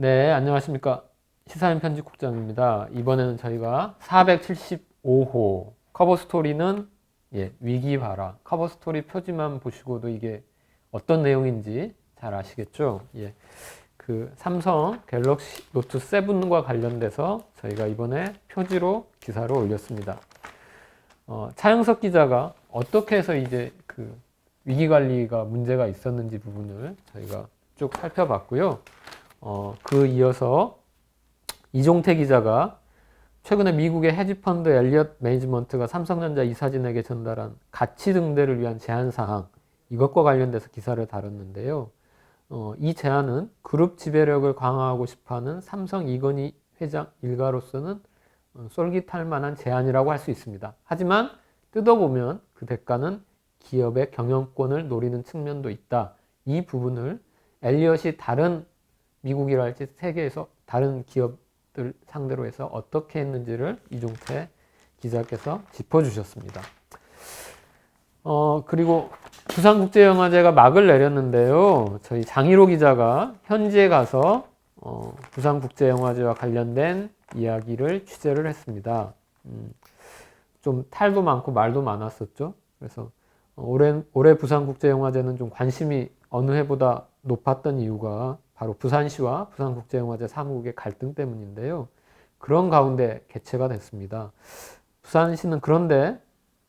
네, 안녕하십니까. 시사인 편집국장입니다. 이번에는 저희가 475호 커버 스토리는 예, 위기 봐라. 커버 스토리 표지만 보시고도 이게 어떤 내용인지 잘 아시겠죠? 예. 그 삼성 갤럭시 노트 7과 관련돼서 저희가 이번에 표지로 기사를 올렸습니다. 어, 차영석 기자가 어떻게 해서 이제 그 위기 관리가 문제가 있었는지 부분을 저희가 쭉 살펴봤고요. 어, 그 이어서 이종태 기자가 최근에 미국의 헤지펀드 엘리엇 매니지먼트가 삼성전자 이사진에게 전달한 가치 등대를 위한 제한 사항 이것과 관련돼서 기사를 다뤘는데요. 어, 이 제안은 그룹 지배력을 강화하고 싶어하는 삼성 이건희 회장 일가로서는 어, 쏠깃할 만한 제안이라고 할 수 있습니다. 하지만 뜯어보면 그 대가는 기업의 경영권을 노리는 측면도 있다. 이 부분을 엘리엇이 다른 미국이랄지 세계에서 다른 기업들 상대로 해서 어떻게 했는지를 이종태 기자께서 짚어주셨습니다. 어, 그리고 부산국제영화제가 막을 내렸는데요. 저희 장희로 기자가 현지에 가서 어, 부산국제영화제와 관련된 이야기를 취재를 했습니다. 음, 좀 탈도 많고 말도 많았었죠. 그래서 어, 올해, 올해 부산국제영화제는 좀 관심이 어느 해보다 높았던 이유가 바로 부산시와 부산국제영화제 사무국의 갈등 때문인데요. 그런 가운데 개최가 됐습니다. 부산시는 그런데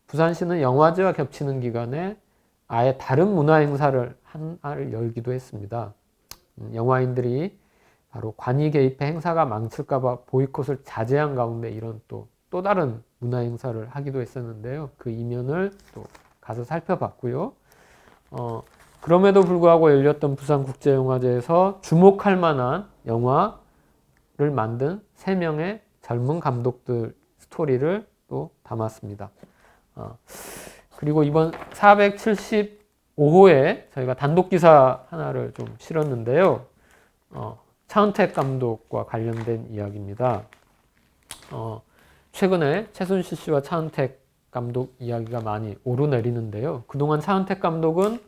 부산시는 영화제와 겹치는 기간에 아예 다른 문화 행사를 하나를 열기도 했습니다. 음, 영화인들이 바로 관이 개입해 행사가 망칠까봐 보이콧을 자제한 가운데 이런 또, 또 다른 문화 행사를 하기도 했었는데요. 그 이면을 또 가서 살펴봤고요. 어, 그럼에도 불구하고 열렸던 부산국제영화제에서 주목할 만한 영화를 만든 세 명의 젊은 감독들 스토리를 또 담았습니다. 어, 그리고 이번 475호에 저희가 단독 기사 하나를 좀 실었는데요. 어, 차은택 감독과 관련된 이야기입니다. 어, 최근에 최순실 씨와 차은택 감독 이야기가 많이 오르내리는데요. 그동안 차은택 감독은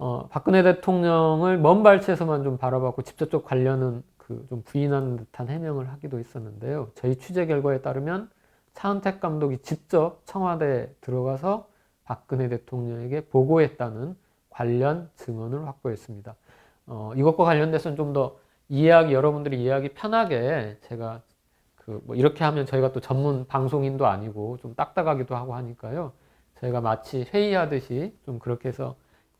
어, 박근혜 대통령을 먼 발치에서만 좀 바라봤고 직접적 관련은 그 좀 부인하는 듯한 해명을 하기도 했었는데요. 저희 취재 결과에 따르면 차은택 감독이 직접 청와대에 들어가서 박근혜 대통령에게 보고했다는 관련 증언을 확보했습니다. 어, 이것과 관련돼서는 좀 더 이해하기 여러분들이 이해하기 편하게 제가 그 뭐 이렇게 하면 저희가 또 전문 방송인도 아니고 좀 딱딱하기도 하고 하니까요. 저희가 마치 회의하듯이 좀 그렇게 해서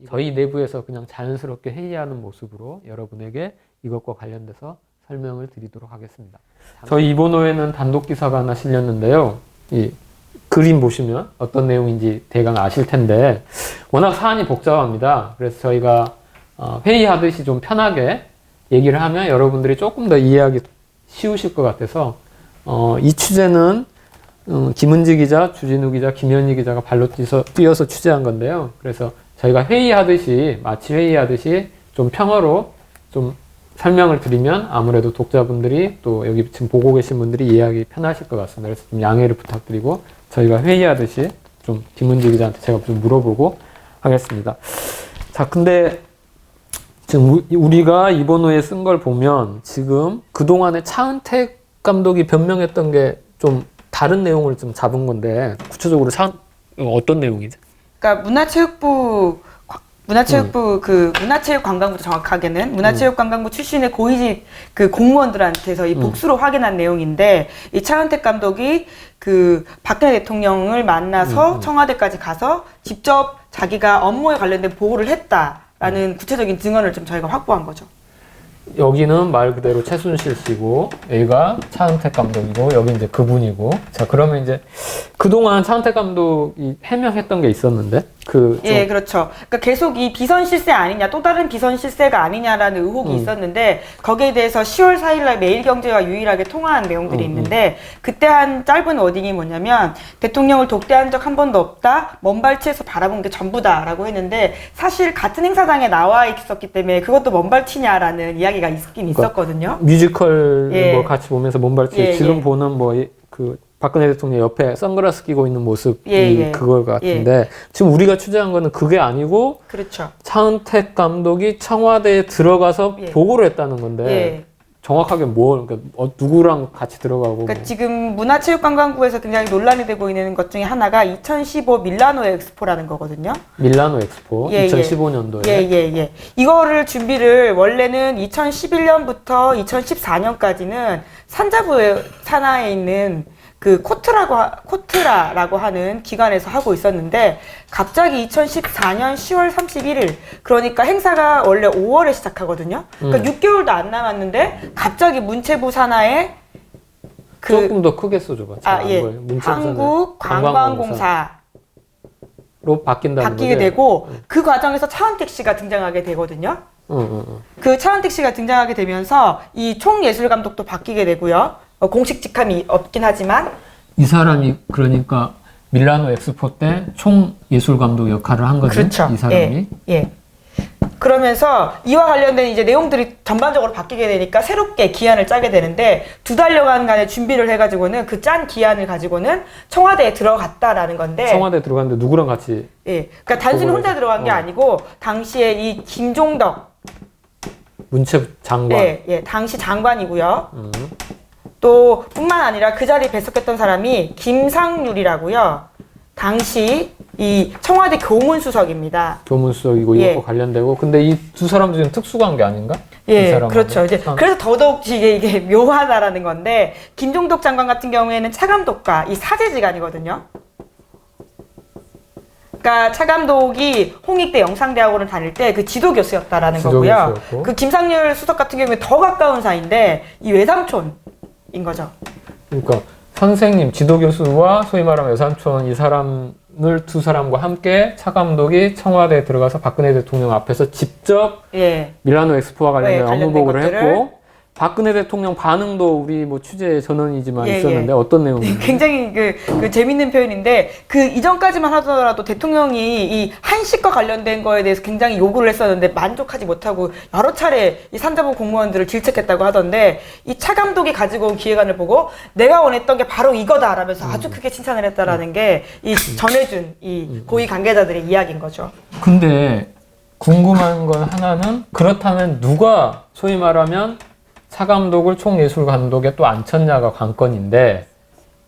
저희 내부에서 그냥 자연스럽게 회의하는 모습으로 여러분에게 이것과 관련돼서 설명을 드리도록 하겠습니다. 저희 이번 호에는 단독 기사가 하나 실렸는데요. 이 그림 보시면 어떤 내용인지 대강 아실 텐데 워낙 사안이 복잡합니다. 그래서 저희가 어, 회의하듯이 좀 편하게 얘기를 하면 여러분들이 조금 더 이해하기 쉬우실 것 같아서 어, 이 취재는 음, 김은지 기자, 주진우 기자, 김현희 기자가 발로 뛰어서, 뛰어서 취재한 건데요. 그래서 저희가 회의하듯이 마치 회의하듯이 좀 평어로 좀 설명을 드리면 아무래도 독자분들이 또 여기 지금 보고 계신 분들이 이해하기 편하실 것 같습니다. 그래서 좀 양해를 부탁드리고 저희가 회의하듯이 좀 김은지 기자한테 제가 좀 물어보고 하겠습니다. 자, 근데 지금 우리가 이번 호에 쓴 걸 보면 지금 그동안에 차은택 감독이 변명했던 게 좀 다른 내용을 좀 잡은 건데 구체적으로 차, 어떤 내용이죠? 그러니까 문화체육부 문화체육부 그 문화체육관광부 정확하게는 문화체육관광부 출신의 고위직 그 공무원들한테서 이 복수로 확인한 내용인데 이 차은택 감독이 그 박근혜 대통령을 만나서 청와대까지 가서 직접 자기가 업무에 관련된 보고를 했다라는 구체적인 증언을 좀 저희가 확보한 거죠. 여기는 말 그대로 최순실 씨고 여기가 차은택 감독이고 여기 이제 그분이고. 자 그러면 이제 그동안 차은택 감독이 해명했던 게 있었는데 그 예, 그렇죠. 그러니까 계속 이 비선 실세 아니냐, 또 다른 비선 실세가 아니냐라는 의혹이 음. 있었는데 거기에 대해서 10월 4일날 매일경제와 유일하게 통화한 내용들이 음, 있는데 그때 한 짧은 워딩이 뭐냐면 대통령을 독대한 적 한 번도 없다, 먼 발치에서 바라본 게 전부다라고 했는데 사실 같은 행사장에 나와 있었기 때문에 그것도 먼 발치냐라는 이야기가 있긴 그러니까 있었거든요. 뮤지컬 예. 뭐 같이 보면서 몸발치 예, 지금 예. 보는 뭐 그 박근혜 대통령 옆에 선글라스 끼고 있는 모습이 예, 예. 그걸 같은데 지금 우리가 취재한 거는 그게 아니고 그렇죠. 차은택 감독이 청와대에 들어가서 예. 보고를 했다는 건데 예. 정확하게 뭐 그러니까 어, 누구랑 같이 들어가고 그러니까 뭐. 지금 문화체육관광부에서 굉장히 논란이 되고 있는 것 중에 하나가 2015 밀라노 엑스포라는 거거든요. 밀라노 엑스포 예, 예. 2015년도에 예, 예, 예. 이거를 준비를 원래는 2011년부터 2014년까지는 산자부 산하에 있는 그 코트라고 하- 코트라라고 하는 기관에서 하고 있었는데 갑자기 2014년 10월 31일 그러니까 행사가 원래 5월에 시작하거든요. 그러니까 음. 6개월도 안 남았는데 갑자기 문체부 산하에 그 조금 더 크게 써줘봐. 아, 예. 한국 관광공사로 로 바뀐다는 바뀌게 거지? 되고 그 과정에서 차은택 씨가 등장하게 되거든요. 응, 응, 응. 그 차은택 씨가 등장하게 되면서 이 총예술 감독도 바뀌게 되고요. 어, 공식 직함이 없긴 하지만 이 사람이 그러니까 밀라노 엑스포 때 총 예술 감독 역할을 한 거지. 그렇죠. 이 사람이. 예. 예. 그러면서 이와 관련된 이제 내용들이 전반적으로 바뀌게 되니까 새롭게 기한을 짜게 되는데 두 달여간간의 준비를 해가지고는 그 짠 기한을 가지고는 청와대에 들어갔다라는 건데 청와대 들어갔는데 누구랑 같이 예. 그러니까 단순히 혼자 들어간 게 어. 아니고 당시에 이 김종덕 문체 장관. 예, 예, 당시 장관이고요. 음. 또 뿐만 아니라 그 자리에 배석했던 사람이 김상률이라고요. 당시 이 청와대 교문수석입니다. 교문수석이고 예. 이것과 관련되고 근데 이 두 사람도 좀 특수관계 아닌가? 이 예. 그렇죠. 이제 참. 그래서 더더욱 이게, 이게 묘하다라는 건데 김종덕 장관 같은 경우에는 차감독과 이 사제지간이거든요. 그러니까 차 감독이 홍익대 영상대학원을 다닐 때 그 지도 교수였다라는 지도 거고요. 교수였고. 그 김상률 수석 같은 경우에 더 가까운 사이인데 이 외삼촌 인 거죠. 그러니까 선생님, 지도 교수와 소위 말하면 여산촌 이 사람을 두 사람과 함께 차 감독이 청와대에 들어가서 박근혜 대통령 앞에서 직접 예. 밀라노 엑스포와 관련된 네, 업무 관련된 보고를 것들을. 했고 박근혜 대통령 반응도 우리 뭐 취재 전원이지만 예, 있었는데 예. 어떤 내용인지 굉장히 그, 그 재밌는 표현인데 그 이전까지만 하더라도 대통령이 이 한식과 관련된 거에 대해서 굉장히 요구를 했었는데 만족하지 못하고 여러 차례 이 산자부 공무원들을 질책했다고 하던데 이 차 감독이 가지고 온 기획안을 보고 내가 원했던 게 바로 이거다라면서 아주 크게 칭찬을 했다라는 게 이 전해준 이 고위 관계자들의 이야기인 거죠. 근데 궁금한 건 하나는 그렇다면 누가 소위 말하면 차 감독을 총예술 감독에 또 앉혔냐가 관건인데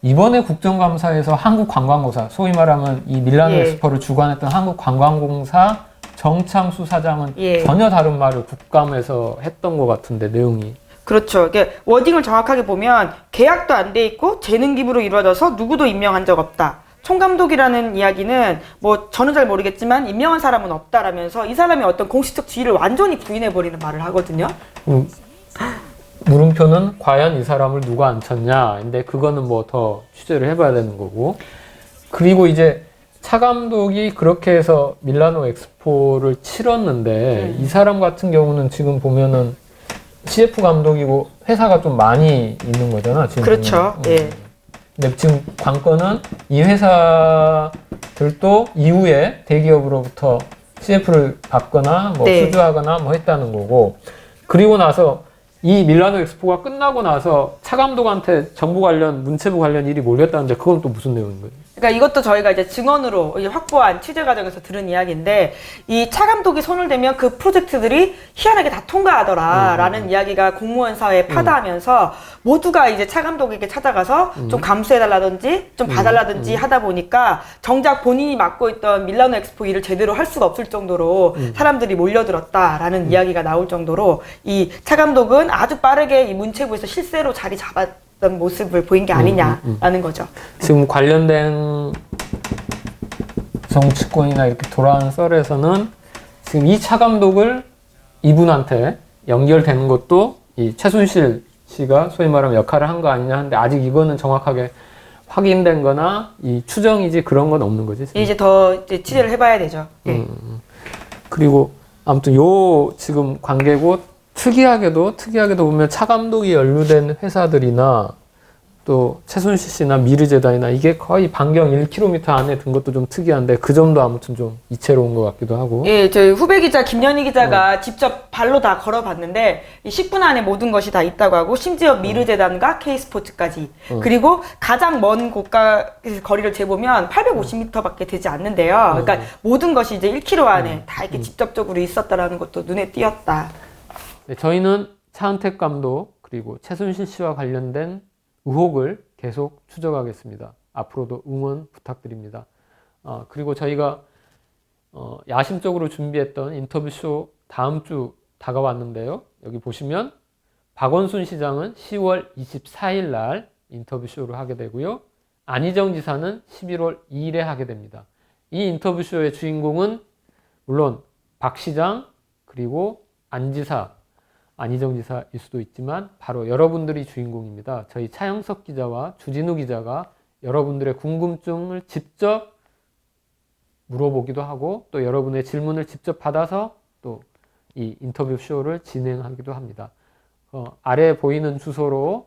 이번에 국정감사에서 한국관광공사 소위 말하면 이 밀라노 예. 엑스포를 주관했던 한국관광공사 정창수 사장은 예. 전혀 다른 말을 국감에서 했던 것 같은데 내용이 그렇죠. 이게 워딩을 정확하게 보면 계약도 안 돼 있고 재능 기부로 이루어져서 누구도 임명한 적 없다. 총감독이라는 이야기는 뭐 저는 잘 모르겠지만 임명한 사람은 없다라면서 이 사람이 어떤 공식적 지위를 완전히 부인해 버리는 말을 하거든요. 음, 물음표는 과연 이 사람을 누가 앉혔냐. 근데 그거는 뭐 더 취재를 해봐야 되는 거고. 그리고 이제 차 감독이 그렇게 해서 밀라노 엑스포를 치렀는데 이 사람 같은 경우는 지금 보면은 CF 감독이고 회사가 좀 많이 있는 거잖아. 지금 그렇죠. 보면은. 예. 근데 지금 관건은 이 회사들도 이후에 대기업으로부터 CF를 받거나 뭐 네. 수주하거나 뭐 했다는 거고 그리고 나서 이 밀라노 엑스포가 끝나고 나서 차 감독한테 정부 관련 문체부 관련 일이 몰렸다는데 그건 또 무슨 내용인 거예요? 그러니까 이것도 저희가 이제 증언으로 확보한 취재 과정에서 들은 이야기인데 이 차 감독이 손을 대면 그 프로젝트들이 희한하게 다 통과하더라라는 이야기가 공무원 사회에 파다하면서 모두가 이제 차 감독에게 찾아가서 좀 감수해달라든지 좀 봐달라든지 하다 보니까 정작 본인이 맡고 있던 밀라노 엑스포 일을 제대로 할 수가 없을 정도로 사람들이 몰려들었다라는 이야기가 나올 정도로 이 차 감독은 아주 빠르게 이 문체부에서 실세로 자리 잡았 던 모습을 보인 게 아니냐라는 거죠. 지금 관련된 정치권이나 이렇게 돌아온 썰에서는 지금 이 차 감독을 이분한테 연결되는 것도 이 최순실 씨가 소위 말하면 역할을 한 거 아니냐 하는데 아직 이거는 정확하게 확인된 거나 이 추정이지 그런 건 없는 거지. 지금. 이제 더 이제 취재를 해봐야 되죠. 예. 음, 그리고 아무튼 요 지금 관계고 특이하게도 특이하게도 보면 차 감독이 연루된 회사들이나 또 최순실 씨나 미르재단이나 이게 거의 반경 1km 안에 든 것도 좀 특이한데 그 점도 아무튼 좀 이채로운 것 같기도 하고 예, 저희 후배 기자 김연희 기자가 어. 직접 발로 다 걸어봤는데 이 10분 안에 모든 것이 다 있다고 하고 어. 심지어 미르재단과 K스포츠까지 그리고 가장 먼 고가 거리를 재보면 850m밖에 되지 않는데요. 그러니까 어. 모든 것이 이제 1km 안에 음. 다 이렇게 직접적으로 있었다라는 것도 눈에 띄었다. 네, 저희는 차은택 감독 그리고 최순실 씨와 관련된 의혹을 계속 추적하겠습니다. 앞으로도 응원 부탁드립니다. 아, 그리고 저희가 어, 야심적으로 준비했던 인터뷰쇼 다음 주 다가왔는데요. 여기 보시면 박원순 시장은 10월 24일 날 인터뷰쇼를 하게 되고요. 안희정 지사는 11월 2일에 하게 됩니다. 이 인터뷰쇼의 주인공은 물론 박 시장 그리고 안 지사, 안희정 지사일 수도 있지만 바로 여러분들이 주인공입니다. 저희 차영석 기자와 주진우 기자가 여러분들의 궁금증을 직접 물어보기도 하고 또 여러분의 질문을 직접 받아서 또 이 인터뷰 쇼를 진행하기도 합니다. 어, 아래 보이는 주소로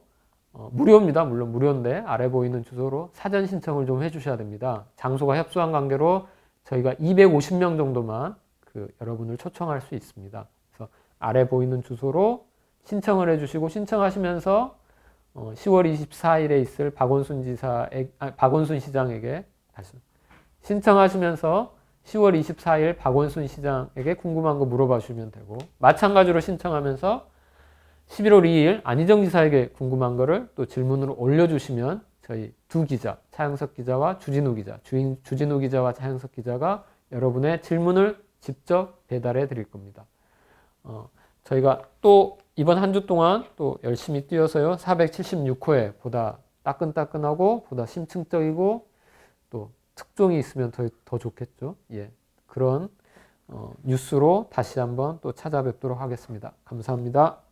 어, 무료입니다. 물론 무료인데 아래 보이는 주소로 사전 신청을 좀 해주셔야 됩니다. 장소가 협소한 관계로 저희가 250명 정도만 그 여러분을 초청할 수 있습니다. 아래 보이는 주소로 신청을 해주시고 신청하시면서 어, 10월 24일에 있을 박원순 지사에 아, 박원순 시장에게 신청하시면서 10월 24일 박원순 시장에게 궁금한 거 물어봐 주시면 되고 마찬가지로 신청하면서 11월 2일 안희정 지사에게 궁금한 거를 또 질문으로 올려주시면 저희 두 기자 차영석 기자와 주진우 기자 주인 주진우 기자와 차영석 기자가 여러분의 질문을 직접 배달해 드릴 겁니다. 어, 저희가 또 이번 한 주 동안 또 열심히 뛰어서요 476호에 보다 따끈따끈하고 보다 심층적이고 또 특종이 있으면 더, 더 좋겠죠. 예. 그런 어, 뉴스로 다시 한번 또 찾아뵙도록 하겠습니다. 감사합니다.